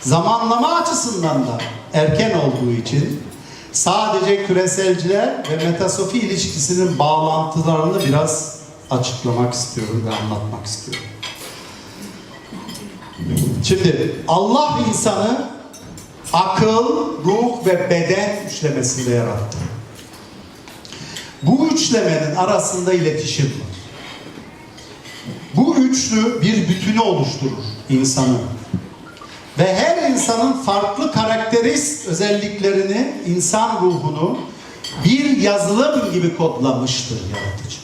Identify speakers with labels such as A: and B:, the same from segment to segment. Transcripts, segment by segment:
A: zamanlama açısından da erken olduğu için sadece küreselciler ve metasofi ilişkisinin bağlantılarını biraz açıklamak istiyorum ve anlatmak istiyorum. Şimdi Allah insanı akıl, ruh ve beden üçlemesinde yarattı. Bu üçlemenin arasında iletişim var. Bu üçlü bir bütünü oluşturur insanı. Ve her insanın farklı karakterist özelliklerini, insan ruhunu bir yazılım gibi kodlamıştır yaratıcı.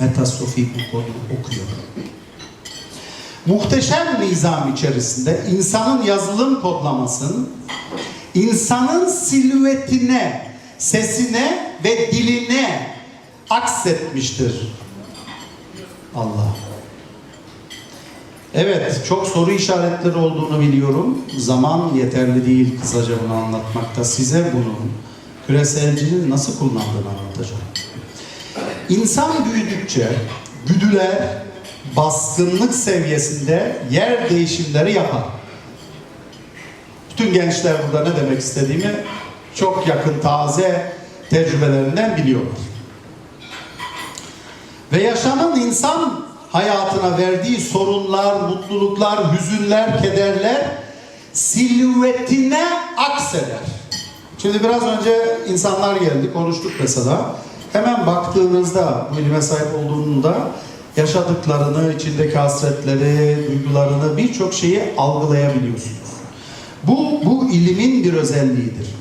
A: Metasofi bu kodu okuyor. Muhteşem nizam içerisinde insanın yazılım kodlamasının insanın silüetine, sesine ve diline aksetmiştir Allah. Evet, çok soru işaretleri olduğunu biliyorum. Zaman yeterli değil kısaca bunu anlatmakta. Size bunu küreselcinin nasıl kullandığını anlatacağım. İnsan büyüdükçe güdüler baskınlık seviyesinde yer değişimleri yapar. Bütün gençler burada ne demek istediğimi çok yakın taze tecrübelerinden biliyorlar. Ve yaşamın insan hayatına verdiği sorunlar, mutluluklar, hüzünler, kederler silüetine akseder. Şimdi biraz önce insanlar geldi, konuştuk mesela. Hemen baktığınızda, bu ilme sahip olduğunda yaşadıklarını, içindeki hasretleri, duygularını, birçok şeyi algılayabiliyorsunuz. Bu, bu ilimin bir özelliğidir.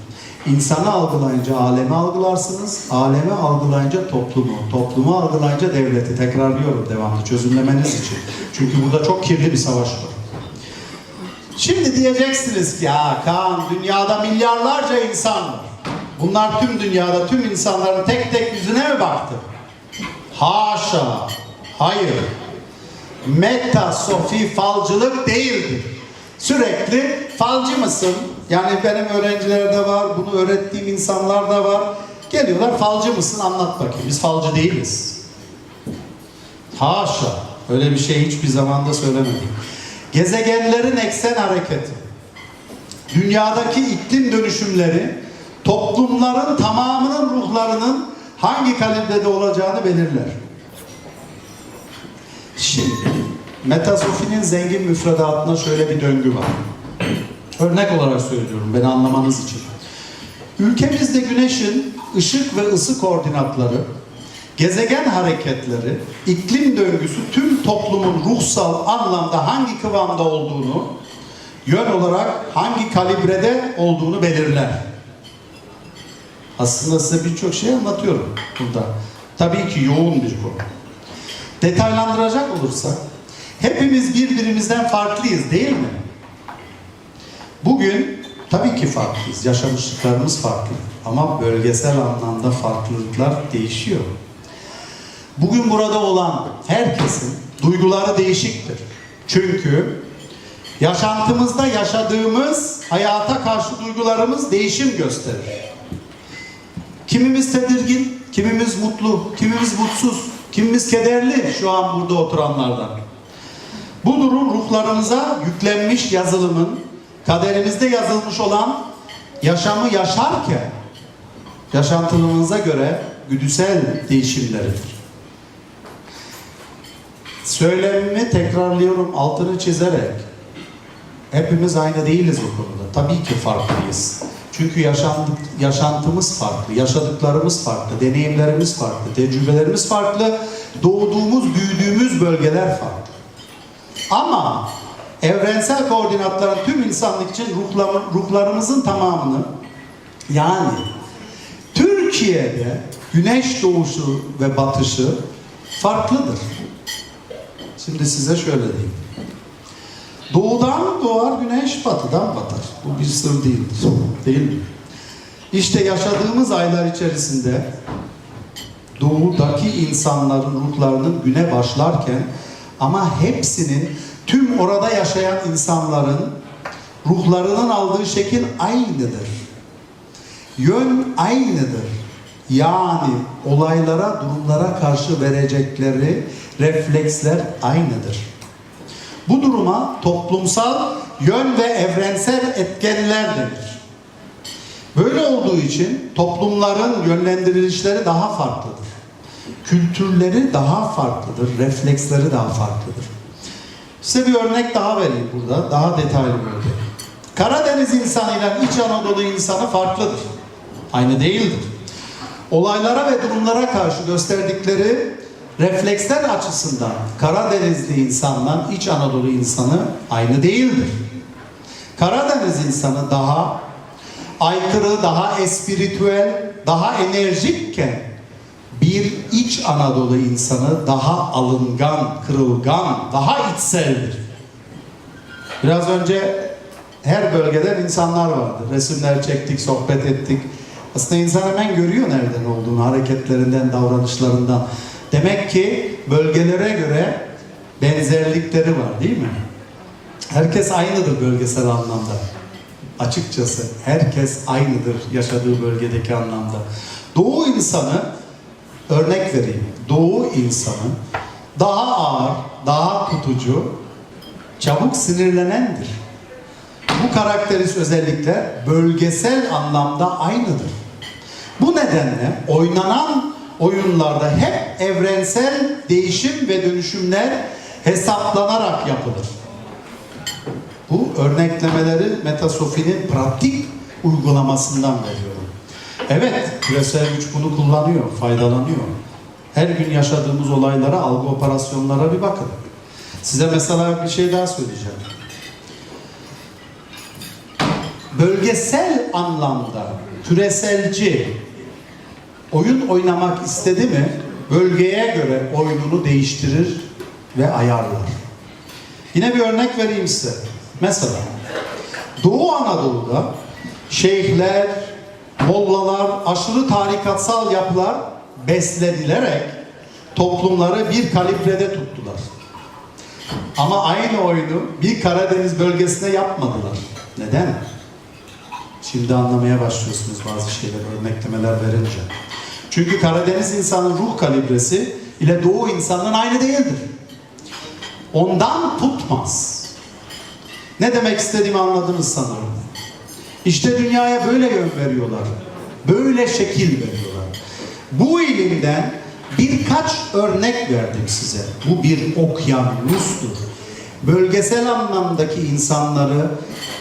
A: İnsanı algılayınca alemi algılarsınız, alemi algılayınca toplumu, toplumu algılayınca devleti. Tekrarlıyorum devamlı çözümlemeniz için. Çünkü burada çok kirli bir savaş var. Şimdi diyeceksiniz ki ya Kaan dünyada milyarlarca insan var. Bunlar tüm dünyada tüm insanların tek tek yüzüne mi baktı? Haşa. Hayır. Metasofi falcılık değildir. Sürekli falcı mısın? Yani benim öğrencilerde var, bunu öğrettiğim insanlar da var. Geliyorlar falcı mısın anlat bakayım. Biz falcı değiliz. Haşa. Öyle bir şey hiçbir zamanda söylemedik. Gezegenlerin eksen hareketi. Dünyadaki iklim dönüşümleri toplumların tamamının ruhlarının hangi kalibrede olacağını belirler. Şimdi metasofinin zengin müfredatında şöyle bir döngü var. Örnek olarak söylüyorum beni anlamanız için. Ülkemizde güneşin ışık ve ısı koordinatları, gezegen hareketleri, iklim döngüsü tüm toplumun ruhsal anlamda hangi kıvamda olduğunu, yön olarak hangi kalibrede olduğunu belirler. Aslında size birçok şey anlatıyorum burada. Tabii ki yoğun bir konu. Detaylandıracak olursak, hepimiz birbirimizden farklıyız değil mi? Bugün tabii ki farklıyız, yaşamışlıklarımız farklı. Ama bölgesel anlamda farklılıklar değişiyor. Bugün burada olan herkesin duyguları değişiktir. Çünkü yaşantımızda yaşadığımız hayata karşı duygularımız değişim gösterir. Kimimiz tedirgin, kimimiz mutlu, kimimiz mutsuz, kimimiz kederli şu an burada oturanlardan. Bu durum ruhlarımıza yüklenmiş yazılımın kaderimizde yazılmış olan yaşamı yaşarken yaşantımıza göre güdüsel değişimleridir. Söylemimi tekrarlıyorum altını çizerek hepimiz aynı değiliz bu konuda. Tabii ki farklıyız. Çünkü yaşandık, yaşantımız farklı, yaşadıklarımız farklı, deneyimlerimiz farklı, tecrübelerimiz farklı, doğduğumuz, büyüdüğümüz bölgeler farklı. Ama evrensel koordinatların tüm insanlık için ruhlar, ruhlarımızın tamamını yani Türkiye'de güneş doğuşu ve batışı farklıdır. Şimdi size şöyle diyeyim. Doğudan doğar güneş, batıdan batar. Bu bir sır değildir. Değil mi? İşte yaşadığımız aylar içerisinde doğudaki insanların ruhlarının güne başlarken ama hepsinin tüm orada yaşayan insanların ruhlarının aldığı şekil aynıdır. Yön aynıdır. Yani olaylara, durumlara karşı verecekleri refleksler aynıdır. Bu duruma toplumsal yön ve evrensel etkenler denir. Böyle olduğu için toplumların yönlendirilişleri daha farklıdır. Kültürleri daha farklıdır, refleksleri daha farklıdır. Size bir örnek daha vereyim burada, daha detaylı bir örnek. Karadeniz insanıyla İç Anadolu insanı farklıdır. Aynı değildir. Olaylara ve durumlara karşı gösterdikleri refleksler açısından Karadenizli insanla İç Anadolu insanı aynı değildir. Karadeniz insanı daha aykırı, daha espiritüel, daha enerjikken bir İç Anadolu insanı daha alıngan, kırılgan, daha içseldir. Biraz önce her bölgeden insanlar vardı. Resimler çektik, sohbet ettik. Aslında insan hemen görüyor nereden olduğunu, hareketlerinden, davranışlarından. Demek ki bölgelere göre benzerlikleri var değil mi? Herkes aynıdır bölgesel anlamda. Açıkçası herkes aynıdır yaşadığı bölgedeki anlamda. Doğu insanı örnek vereyim. Doğu insanı daha ağır, daha tutucu, çabuk sinirlenendir. Bu karakteris özellikler bölgesel anlamda aynıdır. Bu nedenle oynanan oyunlarda hep evrensel değişim ve dönüşümler hesaplanarak yapılır. Bu örneklemeleri Metasofinin pratik uygulamasından veriyorum. Evet, küresel güç bunu kullanıyor, faydalanıyor. Her gün yaşadığımız olaylara, algı operasyonlara bir bakın. Size mesela bir şey daha söyleyeceğim. Bölgesel anlamda küreselci oyun oynamak istedi mi bölgeye göre oyununu değiştirir ve ayarlar. Yine bir örnek vereyim size. Mesela Doğu Anadolu'da şeyhler, mollalar, aşırı tarikatsal yapılar besledilerek toplumları bir kalibrede tuttular. Ama aynı oyunu bir Karadeniz bölgesinde yapmadılar. Neden? Şimdi anlamaya başlıyorsunuz bazı şeyler, örneklemeler verince. Çünkü Karadeniz insanın ruh kalibresi ile Doğu insanının aynı değildir. Ondan tutmaz. Ne demek istediğimi anladınız sanırım. İşte dünyaya böyle yön veriyorlar. Böyle şekil veriyorlar. Bu ilimden birkaç örnek verdim size. Bu bir okyanustur. Bölgesel anlamdaki insanları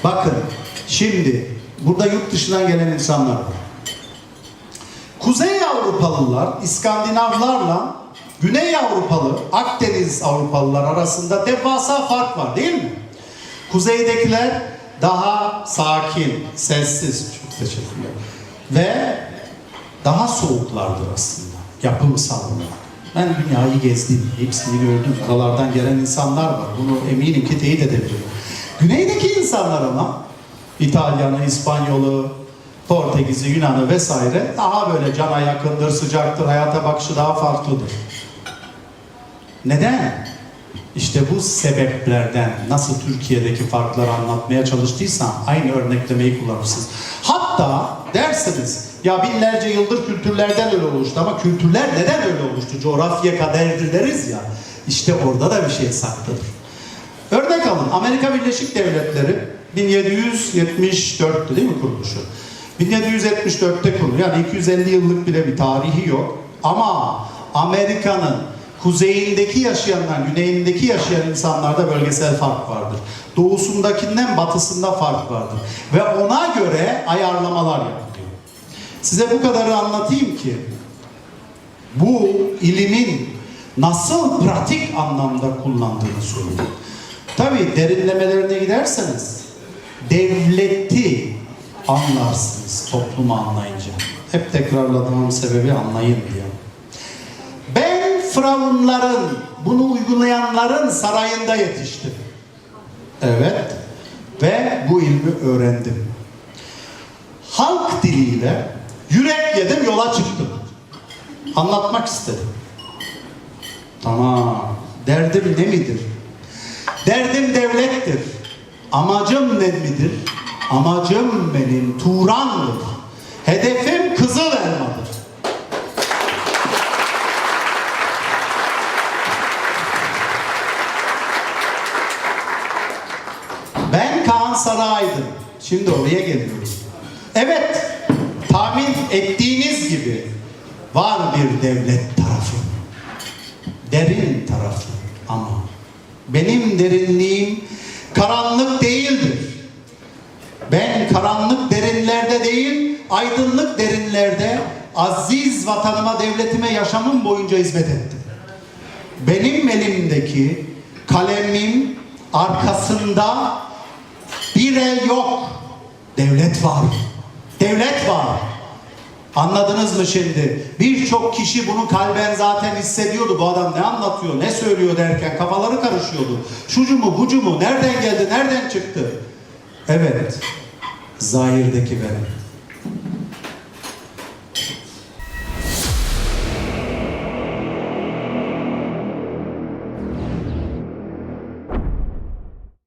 A: bakın şimdi burada yurt dışından gelen insanlar var. Kuzey Avrupalılar İskandinavlarla Güney Avrupalı, Akdeniz Avrupalılar arasında devasa fark var değil mi? Kuzeydekiler daha sakin, sessiz, çok teşekkürler. Ve daha soğuklardır aslında, yapımsal olarak. Ben dünyayı gezdim, hepsini gördüm. Aralardan gelen insanlar var. Bunu eminim ki teyit edebilirim. Güneydeki insanlar ama İtalyanı, İspanyolu, Portekiz'i, Yunan'ı vesaire daha böyle cana yakındır, sıcaktır, hayata bakışı daha farklıdır. Neden? İşte bu sebeplerden nasıl Türkiye'deki farkları anlatmaya çalıştıysam aynı örneklemeyi kullanırsınız. Hatta dersiniz ya binlerce yıldır kültürlerden öyle oluştu ama kültürler neden öyle oluştu? Coğrafya kaderdir deriz ya. İşte orada da bir şey saklıdır. Örnek alın Amerika Birleşik Devletleri 1774'tü değil mi kuruluşu? 1774'te kuruluyor. Yani 250 yıllık bile bir tarihi yok. Ama Amerika'nın kuzeyindeki yaşayanlar, güneyindeki yaşayan insanlarda bölgesel fark vardır. Doğusundakinden batısında fark vardır. Ve ona göre ayarlamalar yapılıyor. Size bu kadarı anlatayım ki bu ilimin nasıl pratik anlamda kullandığını söyleyeyim. Tabii derinlemelerine giderseniz devleti anlarsınız toplumu anlayınca. Hep tekrarladığım sebebi anlayın diye. Firavunların, bunu uygulayanların sarayında yetiştim. Evet. Ve bu ilmi öğrendim. Halk diliyle yürek yedim yola çıktım. Anlatmak istedim. Tamam. Derdim ne midir? Derdim devlettir. Amacım ne midir? Amacım benim Turan'dır. Hedefim Kızıl Elmadır. Ben Manzara Aydın. Şimdi oraya geliyoruz. Evet, tahmin ettiğiniz gibi var bir devlet tarafı. Derin tarafı ama benim derinliğim karanlık değildir. Ben karanlık derinlerde değil, aydınlık derinlerde aziz vatanıma, devletime yaşamım boyunca hizmet ettim. Benim elimdeki kalemim arkasında bir el yok. Devlet var. Devlet var. Anladınız mı şimdi? Birçok kişi bunu kalben zaten hissediyordu. Bu adam ne anlatıyor, ne söylüyor derken kafaları karışıyordu. Şucu mu, bucu mu, nereden geldi, nereden çıktı? Evet, zahirdeki benim.